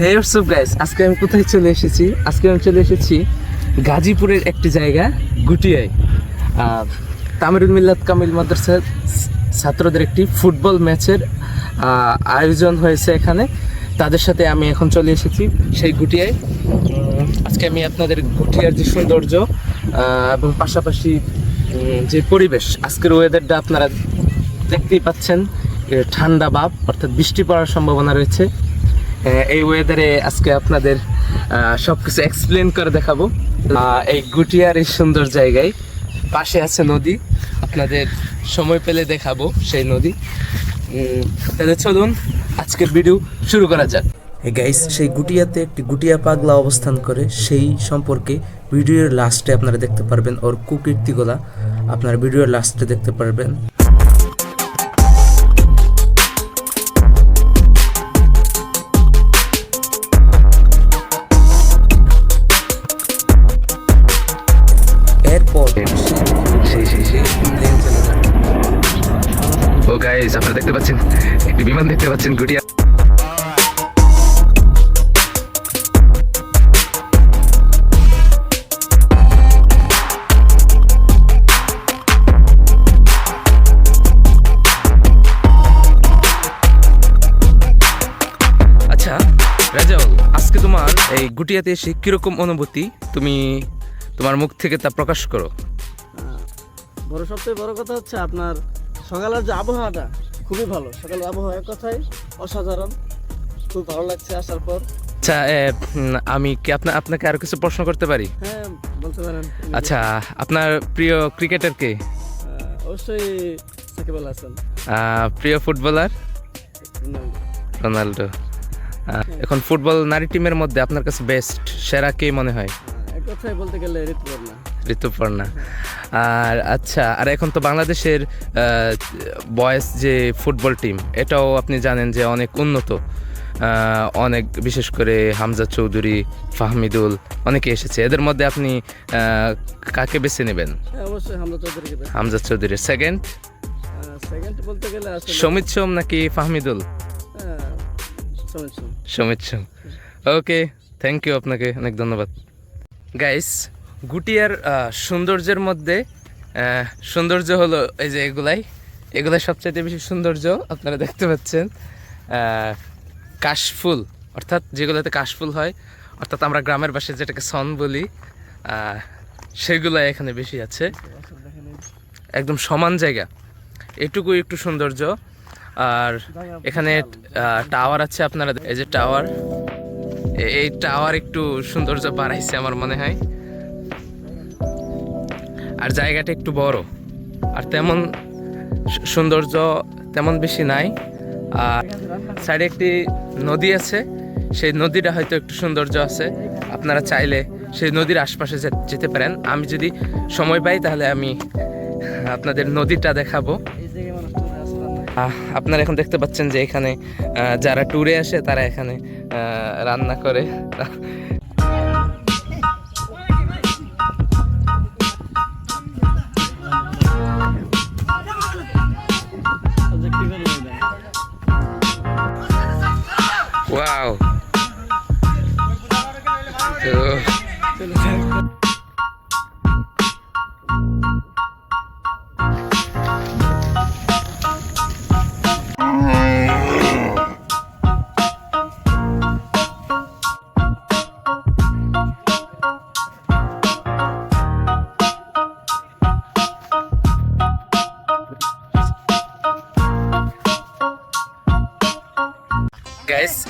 হে WhatsApp guys আজকে আমি কোথায় চলে এসেছি? আজকে আমি চলে এসেছি গাজীপুরের একটি জায়গা, গুটিয়ায়। তামিরুল মিল্লাত কামিল মাদ্রাসার ছাত্রদের একটি ফুটবল ম্যাচের আয়োজন হয়েছে এখানে। তাদের সাথে আমি এখন চলে এসেছি সেই গুটিয়ায়। আজকে আমি আপনাদের গুটিয়ার যে সৌন্দর্য এবং পাশাপাশি যে পরিবেশ, আজকের ওয়েদারটা আপনারা দেখতেই পাচ্ছেন ঠান্ডা ভাব অর্থাৎ বৃষ্টি পড়ার সম্ভাবনা রয়েছে। এই ওয়েদারে আজকে আপনাদের সব কিছু এক্সপ্লেন করে দেখাবো। এই গুটিয়ার এই সুন্দর জায়গায় পাশে আছে নদী। আপনাদের সময় পেলে দেখাবো সেই নদী। তাহলে চলুন আজকের ভিডিও শুরু করা যাক। গাইস সেই গুটিয়াতে একটি গুটিয়া পাগলা অবস্থান করে, সেই সম্পর্কে ভিডিওর লাস্টে আপনারা দেখতে পারবেন, ওর কুকীর্তিগুলা আপনারা ভিডিওর লাস্টে দেখতে পারবেন। আপনারা দেখতে পাচ্ছেন একটি বিমান দেখতে পাচ্ছেন গুটিয়া। আচ্ছা রাজাউল আজকে তোমার এই গুটিয়াতে এসে কীরকম অনুভূতি? তুমি তোমার মুখ থেকে তা প্রকাশ করো। বড় সবথেকে বড় কথা হচ্ছে আপনার সকালের যে আবহাওয়াটা খুবই ভালো। সকালের আবহাওয়া এক কথাই অসাধারণ। খুব ভালো লাগছে আসার পর। আচ্ছা আমি কি আপনার আপনাকে আরও কিছু প্রশ্ন করতে পারি? হ্যাঁ বলতে পারেন। আচ্ছা আপনার প্রিয় ক্রিকেটার কে? অবশ্যই সাকিব আল হাসান। প্রিয় ফুটবলার? রোনাল্ডো। রোনাল্ডো। এখন ফুটবল নারী টিমের মধ্যে আপনার কাছে বেস্ট সেরা কে মনে হয়? কথায় বলতে গেলে ঋতুপর্ণা। ঋতুপর্ণা। আর আচ্ছা আর এখন তো বাংলাদেশের বয়েজ যে ফুটবল টিম এটাও আপনি জানেন যে অনেক উন্নত। অনেক বিশেষ করে হামজা চৌধুরী ফাহমিদুল অনেকে এসেছে। এদের মধ্যে আপনি কাকে বেছে নেবেন? হ্যাঁ অবশ্যই হামদা চৌধুরীকে হামজা চৌধুরী সেকেন্ড সেকেন্ড বলতে গেলে সমিত সোম নাকি ফাহমিদুল? হ্যাঁ, Samit Som. Okay thank you আপনাকে অনেক ধন্যবাদ। গাইস গুটিয়ার সৌন্দর্যের মধ্যে সৌন্দর্য হলো এই যে এগুলাই। এগুলাই সবচাইতে বেশি সৌন্দর্য আপনারা দেখতে পাচ্ছেন। কাশফুল অর্থাৎ যেগুলোতে কাশফুল হয় অর্থাৎ আমরা গ্রামের ভাষায় যেটাকে সন বলি আহ, সেগুলো এখানে বেশি আছে। একদম সমান জায়গা। এটুকু একটু সৌন্দর্য। আর এখানে টাওয়ার আছে আপনারা এই যে টাওয়ার। এই টাওয়ার একটু সৌন্দর্য বাড়াইছে আমার মনে হয়। আর জায়গাটা একটু বড়। আর তেমন সৌন্দর্য তেমন বেশি নাই। আর সাইডে একটি নদী আছে। সেই নদীটা হয়তো একটু সৌন্দর্য আছে। আপনারা চাইলে সেই নদীর আশপাশে যেতে পারেন। আমি যদি সময় পাই তাহলে আমি আপনাদের নদীটা দেখাবো। আপনারা এখন দেখতে পাচ্ছেন যে এখানে যারা ট্যুরে আসে তারা এখানে রান্না করে।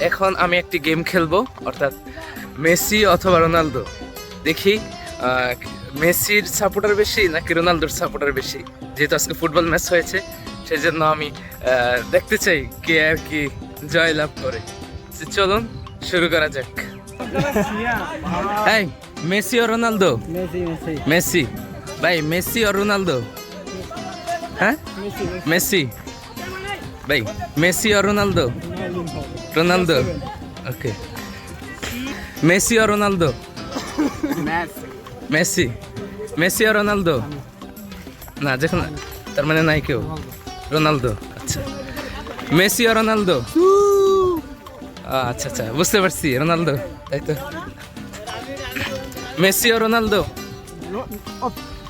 এখন আমি একটি গেম খেলব অর্থাৎ মেসি অথবা রোনালদো। দেখি মেসির সাপোর্টার বেশি নাকি রোনালদোর সাপোর্টার বেশি? যেহেতু আজকে ফুটবল ম্যাচ হয়েছে সেই জন্য আমি দেখতে চাই কে আর কি জয় লাভ করে চলুন শুরু করা যাক। এই মেসি ও রোনালদো? মেসি ভাই মেসি ও রোনালদো? হ্যাঁ? মেসি। মেসি। ভাই মেসি ও রোনালদো? রোনালদো ওকে মেসি ও রোনালদো মেসি মেসি আর রোনালদো না যখন তার মানে নাই কেউ। রোনালদো আচ্ছা। মেসি ও রোনালদো আচ্ছা আচ্ছা বুঝতে পারছি রোনালদো তাই তো? মেসি ও রোনালদো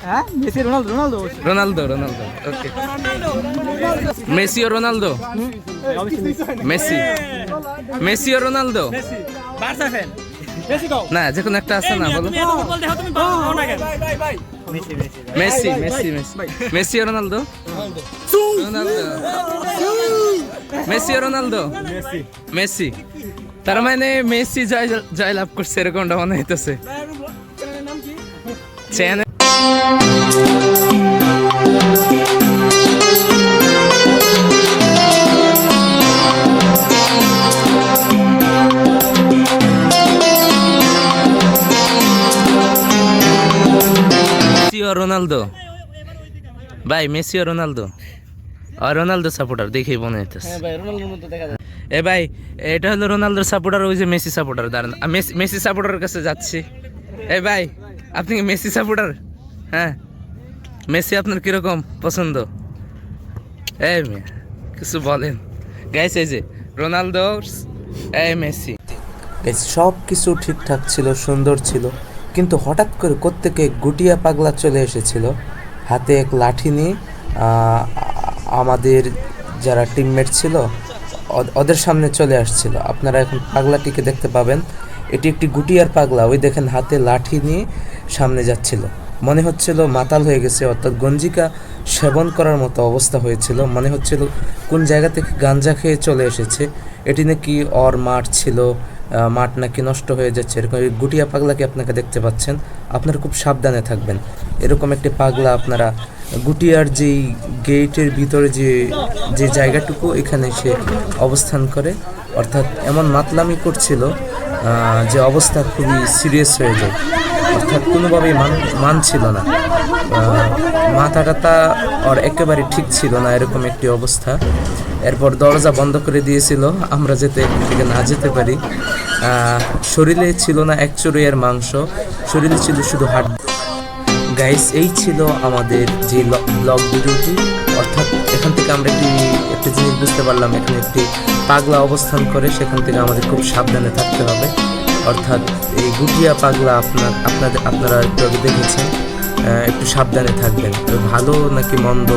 হ্যাঁ? Messi Ronaldo Ronaldo Ronaldo Ronaldo okay Messi ও রোনালদো? মেসি মেসি ও রোনালদো? বার্সা ফ্যান না যে কোনো একটা আছে না বলো। Messi Messi Messi Ronaldo? Ronaldo. Messi ও রোনালদো? মেসি তার মানে মেসি জয় জয় লাভ করছে এরকমটা মনে হইতেছে। চ্যানেল ও রোনালদো ভাই মেসি ও রোনালদো আর রোনালদো সাপোর্টার মনে হইতেছে। হ্যাঁ দেখা যায়। এ ভাই এটা হলো রোনালদোর সাপোর্টার ওই যে মেসি সাপোর্টার দাঁড়ান। মেসি সাপোর্টারের কাছে যাচ্ছি। এ ভাই আপনি কি মেসি সাপোর্টার হ্যাঁ? মেসি আপনার কীরকম পছন্দ? এ মেয়ে, কিছু বলেন। গাইস এই যে রোনালদো এ মেসি। সব কিছু ঠিকঠাক ছিল সুন্দর ছিল কিন্তু হঠাৎ করে কোত্থেকে গুটিয়া পাগলা চলে এসেছিল? হাতে এক লাঠি নিয়ে আমাদের যারা টিমমেট ছিল ওদের সামনে চলে আসছিল। আপনারা এখন পাগলাটিকে দেখতে পাবেন। এটি একটি গুটিয়ার পাগলা ওই দেখেন হাতে লাঠি নিয়ে সামনে যাচ্ছিল। মনে হচ্ছিল মাতাল হয়ে গেছে, অর্থাৎ গঞ্জিকা সেবন করার মতো অবস্থা হয়েছিল। মনে হচ্ছিল কোন জায়গা থেকে গাঞ্জা খেয়ে চলে এসেছে। এটি নাকি অর মাঠ ছিল মাঠ নাকি নষ্ট হয়ে যাচ্ছে, এরকম গুটিয়া পাগলাকে আপনাকে দেখতে পাচ্ছেন? আপনারা খুব সাবধানে থাকবেন। এরকম একটি পাগলা আপনারা, গুটিয়ার যেই গেটের ভিতরে যে যে জায়গাটুকু, এখানে সে অবস্থান করে। অর্থাৎ এমন মাতলামি করছিল যে অবস্থা খুবই সিরিয়াস হয়ে যায়। অর্থাৎ কোনোভাবেই মান, মানছিল না। মাথা টাথা ওর একেবারে ঠিক ছিল না এরকম একটি অবস্থা। এরপর দরজা বন্ধ করে দিয়েছিল। আমরা যেতে থেকে না যেতে পারি। শরীরে ছিল না এক চড়ুইয়ের মাংস। শরীরে ছিল শুধু হাড়। গাইস এই ছিল আমাদের যে ব্লগ ভিডিওটি। অর্থাৎ এখান থেকে আমরা একটি, একটা জিনিস বুঝতে পারলাম, এখানে একটি পাগলা অবস্থান করে। সেখান থেকে আমাদের খুব সাবধানে থাকতে হবে। অর্থাৎ এই গুটিয়া পাগলা আপনার আপনাদের আপনারা একটু দেখেছেন একটু সাবধানে থাকবেন। ভালো নাকি মন্দ